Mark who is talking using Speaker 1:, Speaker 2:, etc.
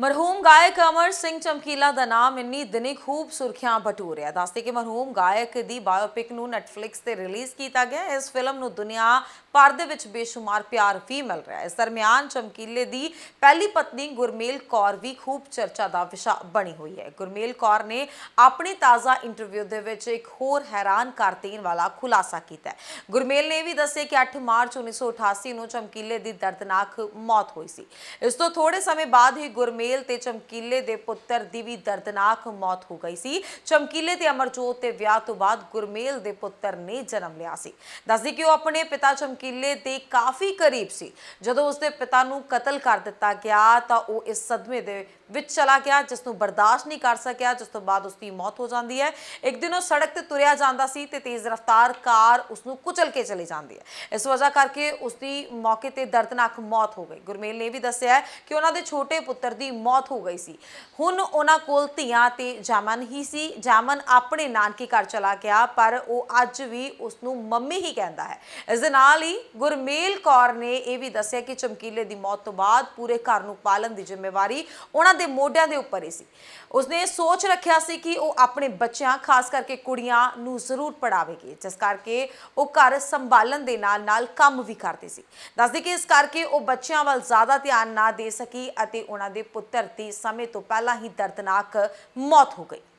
Speaker 1: ਮਰਹੂਮ ਗਾਇਕ ਅਮਰ ਸਿੰਘ ਚਮਕੀਲਾ ਦਾ ਨਾਮ ਇੰਨੀ ਦਿਨੀ ਖੂਬ ਸੁਰਖੀਆਂ ਬਟੂਰ ਰਿਹਾ ਦੱਸਦੇ ਕਿ ਮਰਹੂਮ ਗਾਇਕ ਦੀ ਬਾਇਓਪਿਕ ਨੂੰ ਨੈਟਫਲਿਕਸ ਤੇ ਰਿਲੀਜ਼ ਕੀਤਾ ਗਿਆ ਇਸ ਫਿਲਮ ਨੂੰ ਦੁਨੀਆ ਭਰ ਦੇ ਵਿੱਚ ਬੇਸ਼ੁਮਾਰ ਪਿਆਰ ਵੀ ਮਿਲ ਰਿਹਾ ਹੈ। ਇਸ ਦਰਮਿਆਨ ਚਮਕੀਲੇ ਦੀ ਪਹਿਲੀ ਪਤਨੀ ਗੁਰਮੇਲ ਕੌਰ ਵੀ ਖੂਬ ਚਰਚਾ ਦਾ ਵਿਸ਼ਾ ਬਣੀ ਹੋਈ ਹੈ। ਗੁਰਮੇਲ ਕੌਰ ਨੇ ਆਪਣੀ ਤਾਜ਼ਾ ਇੰਟਰਵਿਊ ਦੇ ਵਿੱਚ ਇੱਕ ਹੋਰ ਹੈਰਾਨ ਕਰ ਦੇਣ ਵਾਲਾ ਖੁਲਾਸਾ ਕੀਤਾ ਹੈ। ਗੁਰਮੇਲ ਨੇ ਇਹ ਵੀ ਦੱਸਿਆ ਕਿ 8 ਮਾਰਚ 1988 ਨੂੰ ਚਮਕੀਲੇ ਦੀ ਦਰਦਨਾਕ ਮੌਤ ਹੋਈ ਸੀ। ਇਸ ਤੋਂ ਥੋੜੇ ਸਮੇਂ ਬਾਅਦ ਹੀ ਗੁਰਮੇਲ ਤੇ ਚਮਕੀਲੇ ਦੇ ਪੁੱਤਰ ਦੀ ਵੀ ਦਰਦਨਾਕ ਮੌਤ ਹੋ ਗਈ ਸੀ। ਚਮਕੀਲੇ ਤੇ ਅਮਰਜੋਤ ਦੇ ਵਿਆਹ ਤੋਂ ਬਾਅਦ ਗੁਰਮੇਲ ਦੇ ਪੁੱਤਰ ਨੇ ਜਨਮ ਲਿਆ ਸੀ। ਦੱਸਦੀ ਕਿ ਉਹ ਆਪਣੇ ਪਿਤਾ ਚਮਕੀਲੇ ਦੇ ਕਾਫੀ ਕਰੀਬ ਸੀ। ਜਦੋਂ ਉਸਦੇ ਪਿਤਾ ਨੂੰ ਕਤਲ ਕਰ ਦਿੱਤਾ ਗਿਆ ਤਾਂ ਉਹ ਇਸ ਸਦਮੇ ਦੇ ਵਿੱਚ ਚਲਾ ਗਿਆ, ਜਿਸ ਨੂੰ ਬਰਦਾਸ਼ਤ ਨਹੀਂ ਕਰ ਸਕਿਆ, ਜਿਸ ਤੋਂ ਬਾਅਦ ਉਸਦੀ ਮੌਤ ਹੋ ਜਾਂਦੀ ਹੈ। ਇੱਕ ਦਿਨ ਉਹ ਸੜਕ ਤੇ ਤੁਰਿਆ ਜਾਂਦਾ ਸੀ ਤੇ ਤੇਜ਼ ਰਫ਼ਤਾਰ ਕਾਰ ਉਸ ਨੂੰ ਕੁਚਲ ਕੇ ਚਲੀ ਜਾਂਦੀ ਹੈ। ਇਸ ਵਜ੍ਹਾ ਕਰਕੇ ਉਸਦੀ ਮੌਕੇ ਤੇ ਦਰਦਨਾਕ ਮੌਤ ਹੋ ਗਈ। ਗੁਰਮੇਲ ਨੇ ਇਹ ਵੀ ਦੱਸਿਆ ਕਿ ਉਹਨਾਂ ਦੇ ਛੋਟੇ ਪੁੱਤਰ ਦੀ ਮੌਤ ਹੋ ਗਈ ਸੀ। ਹੁਣ ਉਹਨਾਂ ਕੋਲ ਧੀਆਂ ਤੇ ਜਾਮਨ ਹੀ ਸੀ। ਜਾਮਨ ਆਪਣੇ ਨਾਨਕੇ ਘਰ ਚਲਾ ਗਿਆ, ਪਰ ਉਹ ਅੱਜ ਵੀ ਉਸ ਨੂੰ ਮੰਮੀ ਹੀ ਕਹਿੰਦਾ ਹੈ। ਇਸ ਦੇ ਨਾਲ ਹੀ ਗੁਰਮੇਲ ਕੌਰ ਨੇ ਇਹ ਵੀ ਦੱਸਿਆ ਕਿ ਚਮਕੀਲੇ ਦੀ ਮੌਤ ਤੋਂ ਬਾਅਦ ਪੂਰੇ ਘਰ ਨੂੰ ਪਾਲਣ ਦੀ ਜ਼ਿੰਮੇਵਾਰੀ ਉਹਨਾਂ ਦੇ ਮੋਢਿਆਂ ਦੇ ਉੱਪਰ ਹੀ ਸੀ। ਉਸਨੇ ਸੋਚ ਰੱਖਿਆ ਸੀ ਕਿ ਉਹ ਆਪਣੇ ਬੱਚਿਆਂ, ਖਾਸ ਕਰਕੇ ਕੁੜੀਆਂ ਨੂੰ ਜ਼ਰੂਰ ਪੜਾਵੇਗੀ ਜਿਸ ਕਰਕੇ ਉਹ ਘਰ ਸੰਭਾਲਣ ਦੇ ਨਾਲ ਨਾਲ ਕੰਮ ਵੀ ਕਰਦੀ ਸੀ। ਦੱਸਦੀ ਕਿ ਇਸ ਕਰਕੇ ਉਹ ਬੱਚਿਆਂ ਵੱਲ ਜ਼ਿਆਦਾ ਧਿਆਨ ਨਾ ਦੇ ਸਕੀ ਅਤੇ ਉਹਨਾਂ ਦੇ ਪੁੱਤ ਧਰਤੀ ਸਮੇਂ ਤੋਂ ਪਹਿਲਾਂ ਹੀ ਦਰਦਨਾਕ ਮੌਤ ਹੋ ਗਈ।